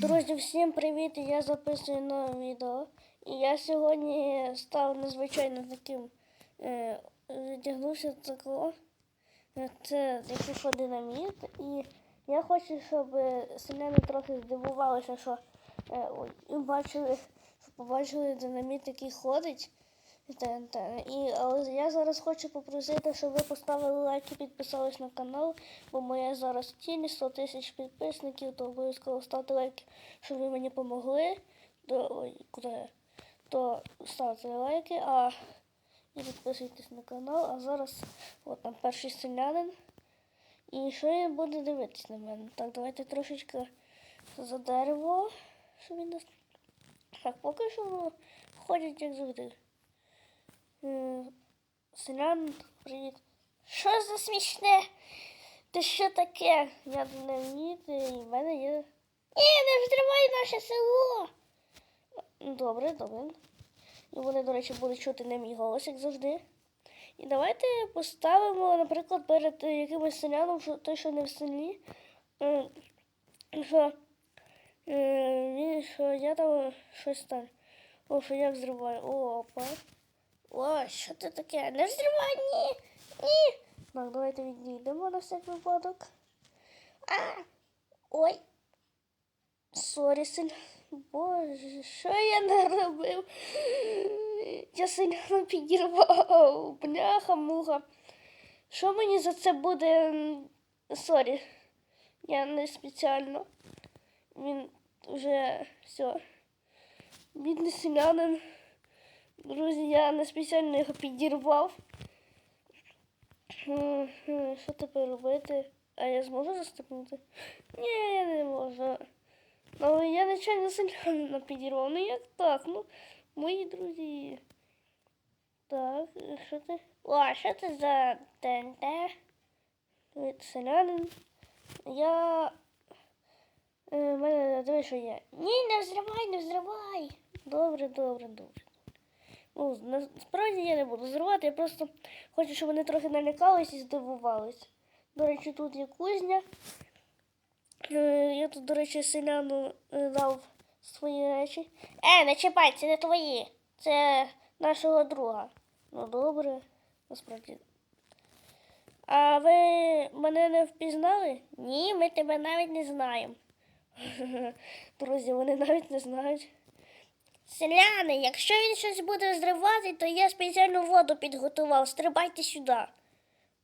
Друзі, всім привіт! Я записую нове відео. І я сьогодні став надзвичайно таким. Е, Віддягнувся такого. Е, Це що динаміт. І я хочу, щоб селяни трохи здивувалися, що е, і бачили, що побачили динаміт, який ходить. Та. І, я зараз хочу попросити, щоб ви поставили лайк і підписались на канал, бо моя зараз ціль 100 тисяч підписників, то обов'язково ставте лайки, щоб ви мені допомогли. То, куди? То ставте лайки, а і підписуйтесь на канал. А зараз от там перший селянин. І що він буде дивитись на мене? Так, давайте трошечки за дерево, щоб він нас. Так, поки що ходять як завжди. Селян, привіт. Що за смішне? Ти що таке? Я не вмію, і в мене є. Ні, не взривай наше село. Добре, добре. І вони, до речі, будуть чути не мій голос, як завжди. І давайте поставимо, наприклад, перед якимось селяном, що той, що не в селі, е, що, е, що я там щось там. О, що я взриваю. Опа. О, що це таке? Не взривай, ні! Ні! Так, давайте відійдемо на всяк випадок. А! Ой! Сорі, син. Боже, що я наробив? Я сильно підірвав. Бляха, муха. Що мені за це буде? Сорі. Я не спеціально. Він вже все. Бідний селянин. Друзі, я не спеціально його підірвав. М, м, Що тепер робити? А я зможу заступнути? Ні, я не можу. Але я нечайно сильно підірвав. Ну як так? Ну, мої друзі. Так, е, що ти? О, що це за ТНТ? Селянин. Я. Е, в мене диви, що є. Ні, не взривай, не взривай. Добре, добре, добре. Ну, насправді я не буду зривати, я просто хочу, щоб вони трохи налякались і здивувались. До речі, тут є кузня. Е, Я тут, до речі, селяну е, дав свої речі. Е, не чіпай, це не твої. Це нашого друга. Ну добре, насправді. А ви мене не впізнали? Ні, ми тебе навіть не знаємо. Друзі, вони навіть не знають. Селяни, якщо він щось буде зривати, то я спеціальну воду підготував. Стрибайте сюди.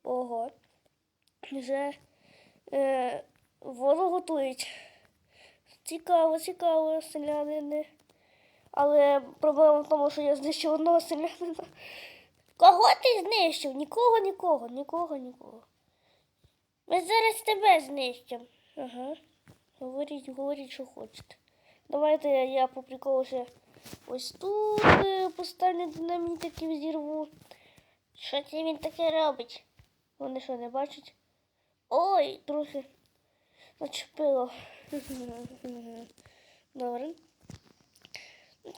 Ого. Вже е, воду готують. Цікаво, цікаво, селянини. Але проблема в тому, що я знищив одного селянина. Кого ти знищив? Нікого, нікого, нікого, нікого. Ми зараз тебе знищимо. Ага. Говоріть, говоріть, що хочете. Давайте я, я по приколу ще ось тут е, поставлю динаміт, і взірву. Що це він таке робить? Вони що, не бачать? Ой, трохи зачепило. Добре.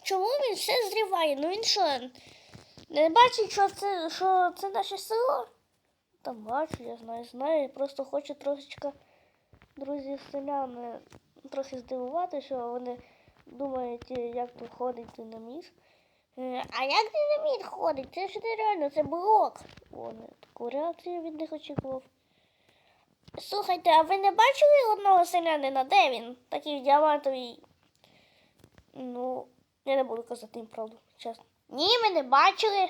Чому він все зриває? Ну він що? Не бачить, що це, що це наше село? Та бачу, я знаю, знаю. Просто хочу трошечка друзі селяни трохи здивувати, що вони думають, е, як тут ходить динаміт. Е, А як динаміт ходить? Це ж нереально, це блок. О, не, таку реакцію від них очікував. Слухайте, а ви не бачили одного селянина? Де він? Такий діамантовий. Ну, я не буду казати їм правду, чесно. Ні, ми не бачили.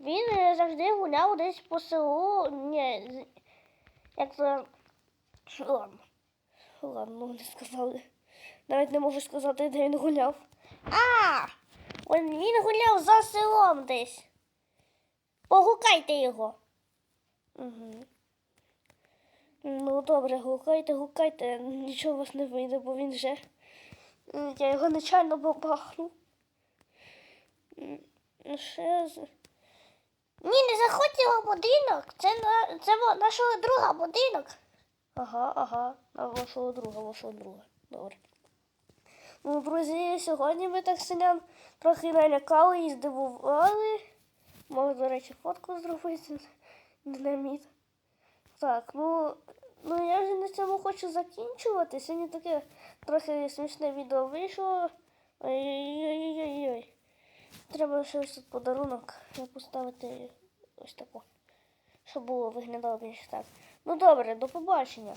Він е, завжди гуляв десь по селу. Ні, як то. Ладно. Ладно, вони сказали. Навіть не можу сказати, де він гуляв. А! Він гуляв за селом десь. Погукайте його. Угу. Ну, добре, гукайте, гукайте. Нічого у вас не вийде, бо він вже. Я його нечайно бабахнув. Ну, Ще. Ні, не заходьте в будинок. Це, на... це нашого друга будинок. Ага, ага, на вашого друга, вашого друга. Добре. Ну, друзі, сьогодні ми так селян трохи налякали і здивували. Можу, до речі, фотку зробити. Динаміт. Так, ну, Ну, я вже на цьому хочу закінчувати. Сьогодні таке трохи смішне відео вийшло. Ой-ой-ой-ой-ой. Треба ще ось тут подарунок поставити ось таку. Щоб було виглядало більше так. Ну добре, до побачення.